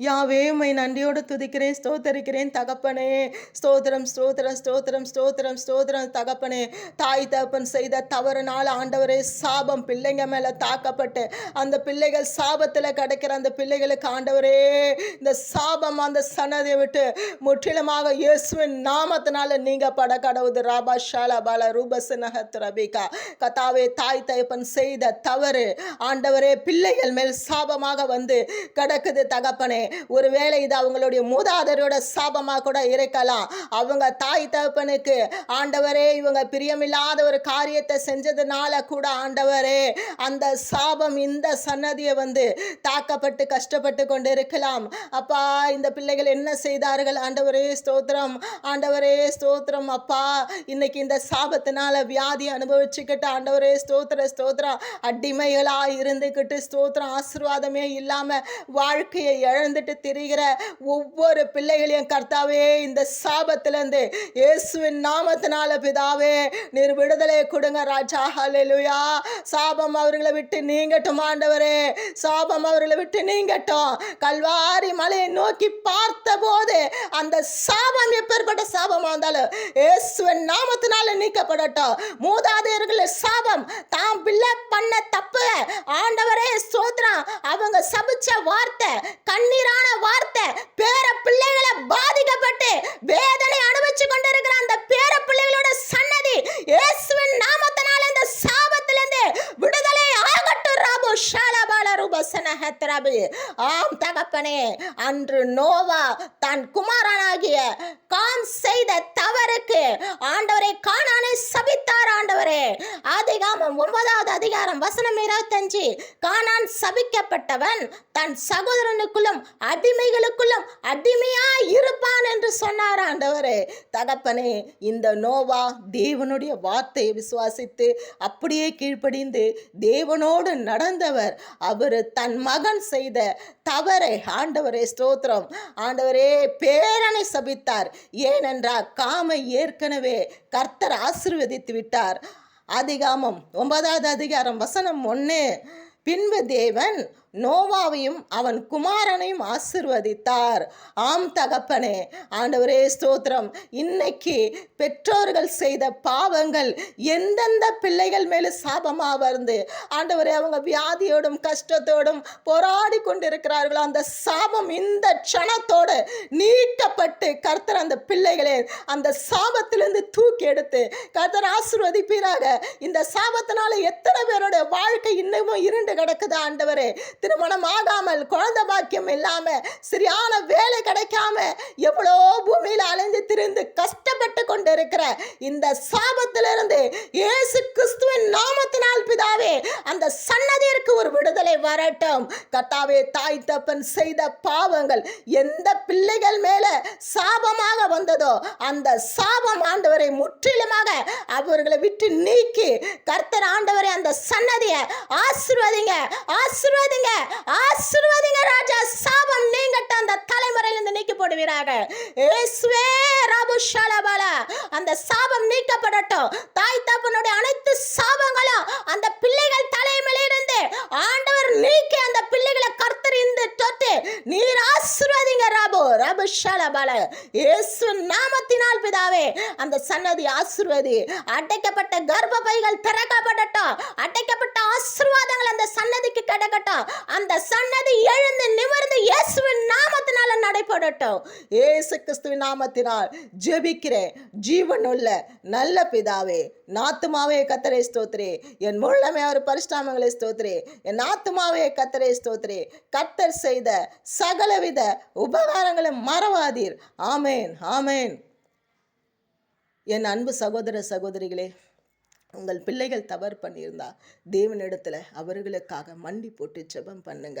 யாவே உமை நன்றியோடு துதிக்கிறேன் ஸ்தோத்தரிக்கிறேன் தகப்பனே. ஸ்தோத்திரம் ஸ்தோத்திரம் ஸ்தோத்திரம் ஸ்தோத்திரம் ஸ்தோத்திரம் தகப்பனே. தாய் தகப்பன் செய்த தவறுனால் ஆண்டவரே சாபம் பிள்ளைங்க மேலே தாக்கப்பட்டு அந்த பிள்ளைகள் சாபத்தில் கிடைக்கிற அந்த பிள்ளைகளுக்கு ஆண்டவரே இந்த சாபம் அந்த சன்னதியை விட்டு முற்றிலுமாக இயேசுவின் நாமத்தினால நீங்கள் பட கடவுது ராபா ஷாலா பால ரூபசனகத் ரபிகா கதாவே தாய் தகப்பன் செய்த தவறு ஆண்டவரே பிள்ளைகள் மேல் சாபமாக வந்து கிடக்குது தகப்பனே. ஒருவேளை இது அவங்களுடைய மூதாதரோட சாபமாக கூட இருக்கலாம். அவங்க தாய் தகப்பனுக்கு ஆண்டவரே இவங்க பிரியமில்லாத ஒரு காரியத்தை செஞ்சதுனால கூட ஆண்டவரே அந்த சாபம் இந்த சன்னதியை வந்து தாக்கப்பட்டு கஷ்டப்பட்டு கொண்டு இருக்கலாம் அப்பா இந்த பிள்ளைகள் என்ன செய்தார்கள்? ஆண்டவரே ஸ்தோத்திரம். ஆண்டவரே ஸ்தோத்திரம். அப்பா இன்னைக்கு இந்த சாபத்தினால வியாதி அனுபவிச்சுக்கிட்டு ஆண்டவரே ஸ்தோத்திர ஸ்தோத்திரம். அடிமைகளா இருந்துக்கிட்டு ஸ்தோத்திரம். ஆசீர்வாதமே இல்லாம வாழ்க்கையை இழந்து இழந்துட்டு திரிகிற ஒவ்வொரு பிள்ளைகளையும் கர்த்தாவே இந்த சாபத்திலேருந்து இயேசுவின் நாமத்தினால பிதாவே நீர் விடுதலை கொடுங்க ராஜா. ஹalleluya சாபம் அவர்களை விட்டு நீங்கட்டும் ஆண்டவரே. சாபம் அவர்களை விட்டு நீங்கட்டும். கல்வாரி மலையை நோக்கி பார்த்த போது அந்த சாபம் எப்பேற்பட்ட சாபமாக இருந்தாலும் இயேசுவின் நாமத்தினால நீக்கப்படட்டும். மூதாதையர்கள் சாபம். தாம் பிள்ளை பண்ண தப்பு ஆண்டவரே சோத்ரா அவங்க சபிச்ச வார்த்தை கண்ணீர் கண்ணீரான வார்த்தை. பேர பிள்ளைகளை பாதிக்கப்பட்டு வேதனை அனுபவிச்சு கொண்டிருக்கிற அந்த பேர பிள்ளைகளோட சன்னதி இயேசுவின் நாமத்தினால இந்த சாபத்திலிருந்து விடுதலை ஆகட்டும். ராபு ஷாலபால ரூபசனஹத்ரபு ஆம் தகப்பனே அன்று நோவா தன் குமாரனாகிய கான் செய்த தவறுக்கு ஆண்டவரை காணானை சபித்தார் ஆண்டவரே. ஆதிகாமம் ஒன்பதாவது அதிகாரம் வசனம் இருபத்தஞ்சு. காணான் சபிக்கப்பட்டவன் தன் சகோதரனுக்குள்ளும் அடிமைகளுக்குள்ளும் அடிமையா இருப்பான் என்று சொன்னார் ஆண்டவரே. தகப்பனே இந்த நோவா தேவனுடைய வார்த்தையை விசுவாசித்து அப்படியே கீழ்ப்படிந்து தேவனோடு நடந்தவர். அவர் தன் மகன் செய்த தவறை ஆண்டவரே ஸ்தோத்திரம். ஆண்டவரே பேரனை சபித்தார். ஏனென்றால் காமை ஏற்கனவே கர்த்தர் ஆசிர்வதித்து விட்டார். அதிகாமம். ஒன்பதாவது அதிகாரம் வசனம் ஒன்று பின்பு தேவன் நோவாவையும் அவன் குமாரனையும் ஆசிர்வதித்தார். ஆம் தகப்பனே ஆண்டவரே ஸ்தோத்திரம். இன்னைக்கு பெற்றோர்கள் செய்த பாவங்கள் எந்தெந்த பிள்ளைகள் மேலே சாபமாக வருது? ஆண்டவரே அவங்க வியாதியோடும் கஷ்டத்தோடும் போராடி கொண்டிருக்கிறார்களோ அந்த சாபம் இந்த க்ஷணத்தோடு நீக்கப்பட்டு கர்த்தர் அந்த பிள்ளைகளே அந்த சாபத்திலிருந்து தூக்கி எடுத்து கர்த்தர் ஆசிர்வதிப்பீராக. இந்த சாபத்தினால எத்தனை பேரோட வாழ்க்கை இன்னமும் இருண்டு கிடக்குது ஆண்டவரே. திருமணம் ஆகாமல் குழந்தை பாக்கியம் இல்லாம சரியான வேலை கிடைக்காம எவ்வளோ பூமியில் அலைஞ்சு திரிந்து கஷ்டப்பட்டு கொண்டு இருக்கிற இந்த சாபத்திலிருந்து இயேசு கிறிஸ்துவின் நாம பிதாவே அந்த சன்னதிற்கு ஒரு விடுதலை வரட்டும். கர்த்தாவே தாய் தப்பன் செய்த பாவங்கள் எந்த பிள்ளைகள் மேல சாபமாக வந்ததோ அந்த சாபம் ஆண்டவரை முற்றிலுமாக அவர்களை விட்டு நீக்கி கர்த்தர் ஆண்டவரை அந்த சன்னதியை ஆசிர்வதிங்க ஆசிர்வதிங்க ஆசிர்வதிங்க ராஜா. சாபம் நீங்கட்ட அந்த தலைமுறையிலிருந்து நீக்கி போடுவீராக இயேசுவே ரபு ஷலபல. அந்த சாபம் நீக்கப்படட்டும். தாய் தப்பனுடைய அனைத்து சாபங்களும் அந்த பிள்ளைகள் தலைமையிலிருந்து ஆண்டவர் நீக்கி அந்த பிள்ளைகளை கர்த்தர் இந்த தொட்டு நீர் ஆசிர்வதிங்க ரபு. ரபு ஷலபல. இயேசு நாமத்தினால் பிதாவே அந்த சன்னதி ஆசிர்வதி அடைக்கப்பட்ட கர்ப்பப்பைகள் திறக்கப்படட்டும். அடைக்கப்பட்ட ஆசிர்வாதங்கள் அந்த சன்னதிக்கு கிடக்கட்டும். அந்த சன்னதி எழு நாமத்தினால ஏசு கிறிஸ்துவின் நாமத்தினால் ஜெபிக்கிறேன். ஜீவனுள்ள நல்ல பிதாவே நாத்துமாவே கத்தரை ஸ்தோத்ரே. என் முள்ளமே அவர் பரிஷ்டாமங்களை ஸ்தோத்ரே. என் ஆத்துமாவே கத்தரை ஸ்தோத்திரே கத்தர் செய்த சகலவித உபகாரங்களை மறவாதீர். ஆமேன் ஆமேன். என் அன்பு சகோதர சகோதரிகளே உங்கள் பிள்ளைகள் தவறு பண்ணியிருந்தா தேவனிடத்தில் அவர்களுக்காக மண்டி போட்டு ஜெபம் பண்ணுங்க.